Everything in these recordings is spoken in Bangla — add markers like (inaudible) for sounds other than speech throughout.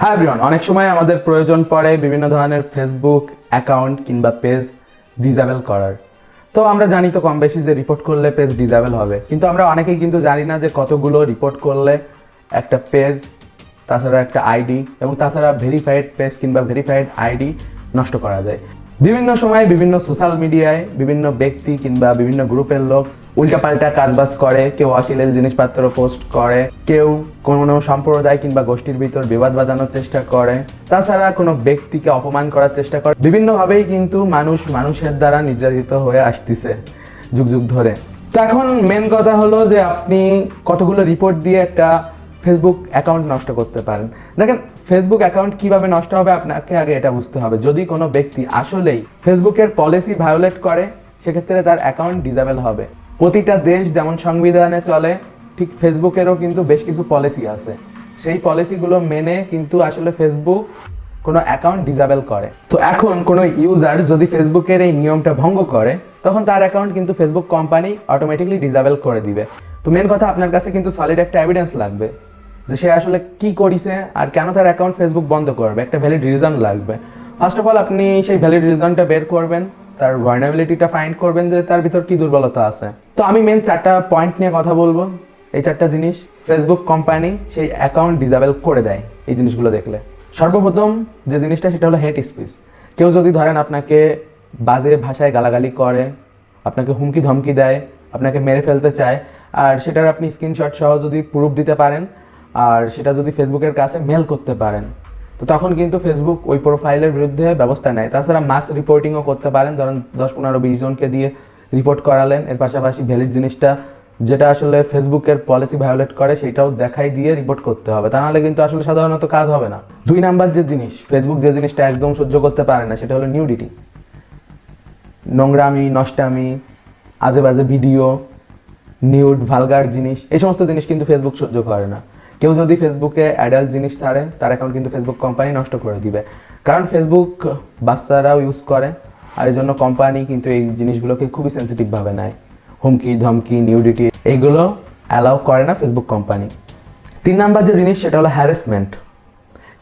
হ্যাঁ এভরিওয়ান অনেক সময় আমাদের প্রয়োজন পড়ে বিভিন্ন ধরনের ফেসবুক অ্যাকাউন্ট কিংবা পেজ ডিজেবল করার। তো আমরা জানি তো কম বেশি যে রিপোর্ট করলে পেজ ডিজেবল হবে। কিন্তু আমরা অনেকেই কিন্তু জানি না যে কতগুলো রিপোর্ট করলে একটা পেজ তাছাড়া একটা আইডি এবং তাছাড়া ভেরিফাইড পেজ কিংবা ভেরিফাইড আইডি নষ্ট করা যায়। বিভিন্ন সময় বিভিন্ন সোশ্যাল মিডিয়ায় বিভিন্ন ব্যক্তি কিংবা বিভিন্ন গ্রুপের লোক উল্টাপাল্টা কাজবাজ করে, কেউ অশ্লীল জিনিসপত্র পোস্ট করে, কেউ কোনো সম্প্রদায় কিংবা গোষ্ঠীর ভিতর বিবাদ বাঁধানোর চেষ্টা করে, তাছাড়া কোনো ব্যক্তিকে অপমান করার চেষ্টা করে। বিভিন্নভাবেই কিন্তু মানুষ মানুষের দ্বারা নির্যাতিত হয়ে আসতেছে যুগ যুগ ধরে। তো এখন মেন কথা হলো যে আপনি কতগুলো রিপোর্ট দিয়ে একটা ফেসবুক অ্যাকাউন্ট নষ্ট করতে পারেন। দেখেন ফেসবুক অ্যাকাউন্ট কীভাবে নষ্ট হবে আপনাকে আগে এটা বুঝতে হবে। যদি কোনো ব্যক্তি আসলেই ফেসবুকের পলিসি ভায়োলেট করে, সেক্ষেত্রে তার অ্যাকাউন্ট ডিজেবল হবে। প্রতিটা দেশ যেমন সংবিধানে চলে, ঠিক ফেসবুকেরও কিন্তু বেশ কিছু পলিসি আছে। সেই পলিসিগুলো মেনে কিন্তু আসলে ফেসবুক কোনো অ্যাকাউন্ট ডিজেবল করে। তো এখন কোনো ইউজার যদি ফেসবুকের এই নিয়মটা ভঙ্গ করে, তখন তার অ্যাকাউন্ট কিন্তু ফেসবুক কোম্পানি অটোমেটিকলি ডিজেবল করে দিবে। তো মেন কথা আপনার কাছে কিন্তু সলিড একটা এভিডেন্স লাগবে। যে সে আসলে কি করিছে আর কেন তার অ্যাকাউন্ট ফেসবুক বন্ধ করবে? একটা ভ্যালিড রিজন লাগবে। ফার্স্ট অফ অল আপনি সেই ভ্যালিড রিজনটা বের করবেন, তার ভার্নাবিলিটিটা ফাইন্ড করবেন যে তার ভিতর কি দুর্বলতা আছে। তো আমি মেন চারটা পয়েন্ট নিয়ে কথা বলব। এই চারটা জিনিস ফেসবুক কোম্পানি সেই অ্যাকাউন্ট ডিজেবল করে দেয় এই জিনিসগুলো দেখলে। সর্বপ্রথম যে জিনিসটা, সেটা হলো হেট স্পিচ কেউ যদি ধরেন আপনাকে বাজে ভাষায় গালাগালি করে, আপনাকে হুমকি ধমকি দেয়, আপনাকে মেরে ফেলতে চায়, আর সেটার আপনি স্ক্রিনশট সহ যদি প্রুফ দিতে পারেন আর সেটা যদি ফেসবুকের কাছে মেল করতে পারেন, তো তখন কিন্তু ফেসবুক ওই প্রোফাইলের বিরুদ্ধে ব্যবস্থা নেয়। তাছাড়া মাস রিপোর্টিংও করতে পারেন। ধরেন দশ, পনেরো, বিশ জনকে দিয়ে রিপোর্ট করালেন। এর পাশাপাশি ভ্যালিড জিনিসটা যেটা আসলে ফেসবুকের পলিসি ভায়োলেট করে, সেটাও দেখাই দিয়ে রিপোর্ট করতে হবে। তা নাহলে কিন্তু আসলে সাধারণত কাজ হবে না। দুই নাম্বার যে জিনিস ফেসবুক যে জিনিসটা একদম সহ্য করতে পারে না, সেটা হলো নিউডিটি নোংরামি, নষ্টামি আজে বাজে ভিডিও নিউড ভালগার জিনিস, এই সমস্ত জিনিস কিন্তু ফেসবুক সহ্য করে না। কেউ যদি ফেসবুকে অ্যাডাল্ট জিনিস ছাড়ে, তার অ্যাকাউন্ট কিন্তু ফেসবুক কোম্পানি নষ্ট করে দিবে। কারণ ফেসবুক বাচ্চারাও ইউজ করে, আর এই জন্য কোম্পানি কিন্তু এই জিনিসগুলোকে খুবই সেন্সিটিভভাবে নেয়। হুমকি, ধমকি নিউডিটি এইগুলো অ্যালাউ করে না ফেসবুক কোম্পানি তিন নাম্বার যে জিনিস, সেটা হলো হ্যারাসমেন্ট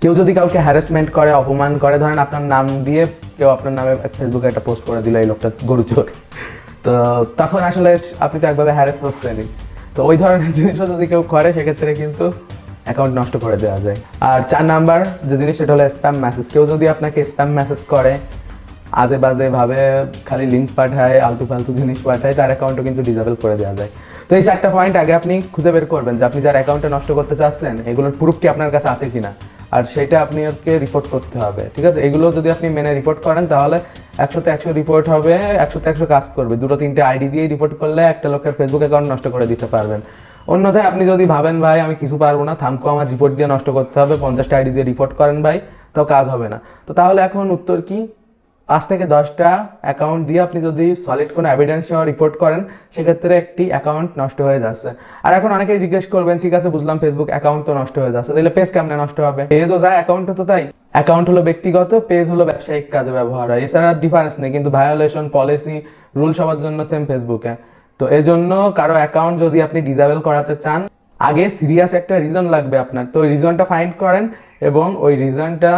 কেউ যদি কাউকে হ্যারাসমেন্ট করে, অপমান করে, ধরেন আপনার নাম দিয়ে কেউ আপনার নামে ফেসবুকে একটা পোস্ট করে দিল, এই লোকটা গরু চোর তো তখন আসলে আপনি তো একভাবে হ্যারাস হচ্ছেনই। তো ওই ধরনের (laughs) জিনিসও যদি কেউ করে, সেক্ষেত্রে কিন্তু অ্যাকাউন্ট নষ্ট করে দেওয়া যায়। আর চার নাম্বার যে জিনিস, সেটা হলো স্প্যাম মেসেজ কেউ যদি আপনাকে স্প্যাম মেসেজ করে আজে বাজে ভাবে খালি লিঙ্ক পাঠায়, আলতু ফালতু জিনিস পাঠায়, তার অ্যাকাউন্টও কিন্তু ডিজেবল করে দেওয়া যায়। তো এই চারটা পয়েন্ট আগে আপনি খুঁজে বের করবেন যে আপনি যার অ্যাকাউন্টটা নষ্ট করতে চাচ্ছেন, এগুলোর প্রুফ কি আপনার কাছে আছে কিনা? আর সেটা আপনি ওকে রিপোর্ট করতে হবে, ঠিক আছে? এগুলো যদি আপনি মেনে রিপোর্ট করেন, তাহলে একশোতে একশো রিপোর্ট হবে, একশোতে একশো কাজ করবে। দুটো তিনটে আইডি দিয়ে রিপোর্ট করলে একটা লোকের ফেসবুক অ্যাকাউন্ট নষ্ট করে দিতে পারবেন। অন্যথায় আপনি যদি ভাবেন, ভাই, আমি কিছু পারব না, থামকো, আমার রিপোর্ট দিয়ে নষ্ট করতে হবে, পঞ্চাশটা আইডি দিয়ে রিপোর্ট করেন ভাই, তো কাজ হবে না। তো তাহলে এখন উত্তর কি? পাঁচ থেকে দশটা অ্যাকাউন্ট দিয়ে আপনি যদি সলিড কোনো এভিডেন্স সহ রিপোর্ট করেন, সেক্ষেত্রে একটি অ্যাকাউন্ট নষ্ট হয়ে যাচ্ছে। আর এখন অনেকেই জিজ্ঞেস করবেন, ঠিক আছে, বুঝলাম ফেসবুক অ্যাকাউন্ট তো নষ্ট হয়ে যাচ্ছে, তাহলে পেজ কেমনে নষ্ট হবে? পেজও যায় অ্যাকাউন্টও তো তাই। অ্যাকাউন্ট হলো ব্যক্তিগত পেজ হলো ব্যবসায়িক কাজে ব্যবহার হয়। এছাড়া ডিফারেন্স নেই, কিন্তু ভায়োলেশন পলিসি রুল সবার জন্য সেম ফেসবুকে তো এই জন্য কারও অ্যাকাউন্ট যদি আপনি ডিজেবল করাতে চান, আগে সিরিয়াস একটা রিজন লাগবে আপনার। তো ওই রিজনটা ফাইন্ড করেন এবং ওই রিজনটা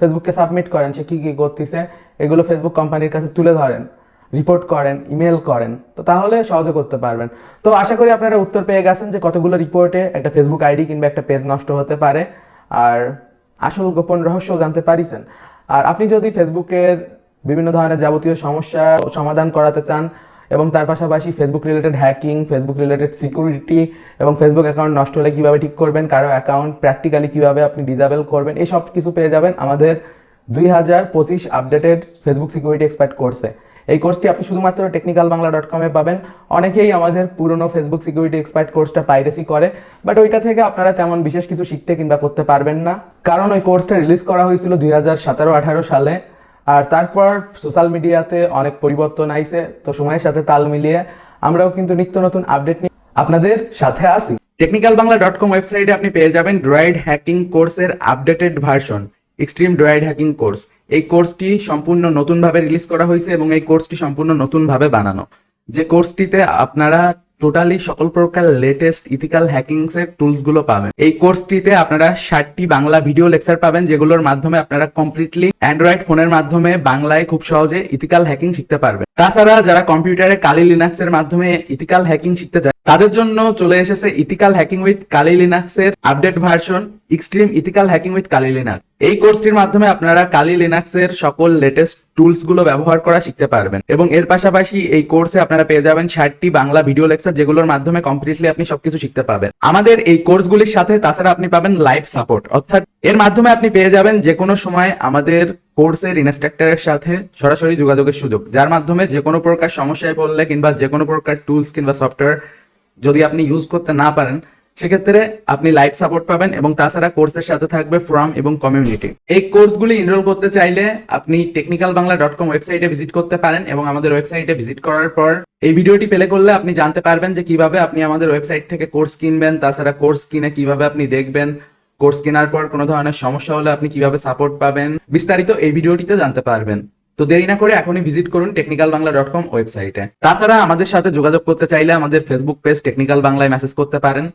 ফেসবুককে সাবমিট করেন, সে কী কী করতেছে, এগুলো ফেসবুক কোম্পানির কাছে তুলে ধরেন রিপোর্ট করেন ইমেল করেন। তো তাহলে সহজে করতে পারবেন। তো আশা করি আপনারা উত্তর পেয়ে গেছেন যে কতগুলো রিপোর্টে একটা ফেসবুক আইডি কিংবা একটা পেজ নষ্ট হতে পারে। আর আসল গোপন রহস্য জানতে পারিছেন। আর আপনি যদি ফেসবুকের বিভিন্ন ধরনের যাবতীয় সমস্যা সমাধান করাতে চান এবং তার পাশাপাশি Facebook related hacking Facebook related security এবং ফেসবুক অ্যাকাউন্ট নষ্ট হলে কীভাবে ঠিক করবেন, কারও অ্যাকাউন্ট প্র্যাকটিক্যালি কীভাবে আপনি ডিজেবল করবেন এই সব কিছু পেয়ে যাবেন আমাদের দুই হাজার পঁচিশ আপডেটেড ফেসবুক সিকিউরিটি এক্সপার্ট কোর্সে এই কোর্সটি আপনি শুধুমাত্র টেকনিক্যাল বাংলা ডট কমে পাবেন। অনেকেই আমাদের পুরনো ফেসবুক সিকিউরিটি এক্সপার্ট কোর্সটা পাইরেসি করে বাট ওইটা থেকে আপনারা তেমন বিশেষ কিছু শিখতে কিংবা করতে পারবেন না। কারণ ওই কোর্সটা রিলিজ করা হয়েছিল দুই হাজার সতেরো আঠারো সালে, আর তারপর সোশ্যাল মিডিয়াতে অনেক পরিবর্তন আইছে। তো সময়ের সাথে তাল মিলিয়ে আমরাও কিন্তু নিত্য নতুন আপডেট নিয়ে আপনাদের সাথে আসি টেকনিক্যাল বাংলা ডট কম ওয়েবসাইটে আপনি পেয়ে যাবেন ড্রয়েড হ্যাকিং কোর্সের updated version extreme droid hacking course এই কোর্সটি সম্পূর্ণ নতুনভাবে রিলিজ করা হয়েছে এবং এই কোর্সটি সম্পূর্ণ নতুনভাবে বানানো। যে কোর্সটিতে আপনারা টোটালি সকল প্রকার লেটেস্ট ইথিক্যাল হ্যাকিংস এর টুলসগুলো পাবেন। এই কোর্সটিতে আপনারা ষাটটি বাংলা ভিডিও লেকচার পাবেন, যেগুলোর মাধ্যমে আপনারা কমপ্লিটলি অ্যান্ড্রয়েড ফোনের মাধ্যমে বাংলায় খুব সহজে ইথিক্যাল হ্যাকিং শিখতে পারবেন। তাছাড়া যারা কম্পিউটারে কালি লিনাক্স এর মাধ্যমে ইথিক্যাল হ্যাকিং শিখতে যায়, তাদের জন্য চলে এসেছে ethical hacking with Kali Linux এর update version extreme ethical hacking with Kali Linux. এই কোর্সটির মাধ্যমে আপনারা কালি লিনাক্স এর সকল লেটেস্ট টুলসগুলো ব্যবহার করা শিখতে পারবেন এবং এর পাশাপাশি এই কোর্সে আপনারা পেয়ে যাবেন ষাটটি বাংলা ভিডিও লেকচার যেগুলোর মাধ্যমে কমপ্লিটলি আপনি সবকিছু শিখতে পাবেন। আমাদের এই কোর্সগুলির সাথে তাছাড়া আপনি পাবেন লাইভ সাপোর্ট অর্থাৎ এর মাধ্যমে আপনি পেয়ে যাবেন যে কোনো সময় আমাদের কোর্সের ইনস্ট্রাক্টরের সাথে সরাসরি যোগাযোগের সুযোগ। যার মাধ্যমে যে কোনো প্রকার সমস্যায় পড়লে কিংবা যে কোনো প্রকার টুলস কিংবা সফটওয়্যার যদি আপনি ইউজ করতে না পারেন, সেক্ষেত্রে আপনি লাইভ সাপোর্ট পাবেন এবং তাছাড়া কোর্সের সাথে থাকবে ফোরাম এবং কমিউনিটি এই কোর্সগুলি এনরোল করতে চাইলে আপনি টেকনিক্যাল বাংলা ডট কম ওয়েবসাইটে ভিজিট করতে পারেন এবং আমাদের ওয়েবসাইটে ভিজিট করার পর এই ভিডিওটি পেলে করলে আপনি জানতে পারবেন যে কীভাবে আপনি আমাদের ওয়েবসাইট থেকে কোর্স কিনবেন, তাছাড়া কোর্স কিনে কীভাবে আপনি দেখবেন কোর্স কেনার পর কোনো ধরনের সমস্যা হলে আপনি কীভাবে সাপোর্ট পাবেন, বিস্তারিত এই ভিডিওটিতে জানতে পারবেন। তো দেরি না করে এখনই ভিজিট করুন টেকনিক্যাল বাংলা ডট কম ওয়েবসাইটে তাছাড়া আমাদের সাথে যোগাযোগ করতে চাইলে আমাদের ফেসবুক পেজ টেকনিক্যাল বাংলায় মেসেজ করতে পারেন।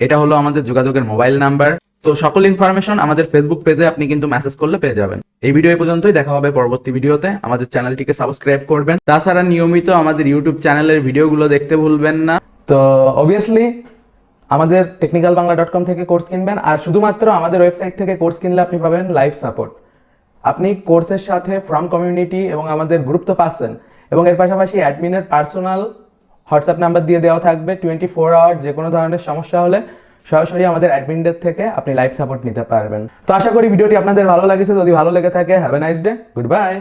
এটা হলো আমাদের যোগাযোগের মোবাইল নাম্বার তো সকল ইনফরমেশন আমাদের ফেসবুক পেজে আপনি কিন্তু মেসেজ করলে পেয়ে যাবেন। এই ভিডিও পর্যন্তই দেখা হবে পরবর্তী ভিডিওতে আমাদের চ্যানেলটিকে সাবস্ক্রাইব করবেন। তাছাড়া নিয়মিত আমাদের ইউটিউব চ্যানেলের ভিডিওগুলো দেখতে ভুলবেন না। তো অবভিয়াসলি আমাদের টেকনিক্যাল বাংলা ডট কম থেকে কোর্স কিনবেন আর শুধুমাত্র আমাদের ওয়েবসাইট থেকে কোর্স কিনলে আপনি পাবেন লাইভ সাপোর্ট আপনি কোর্সের সাথে ফ্রম কমিউনিটি এবং আমাদের গ্রুপ তো পাচ্ছেন এবং এর পাশাপাশি অ্যাডমিনের পার্সোনাল হোয়াটসঅ্যাপ নাম্বার দিয়ে দেওয়া থাকবে টোয়েন্টি ফোর আওয়ার যে কোনো ধরনের সমস্যা হলে সরাসরি আমাদের অ্যাডমিনদের থেকে আপনি লাইভ সাপোর্ট নিতে পারবেন। তো আশা করি ভিডিওটি আপনাদের ভালো লাগেছে। যদি ভালো লেগে থাকে have a nice day good bye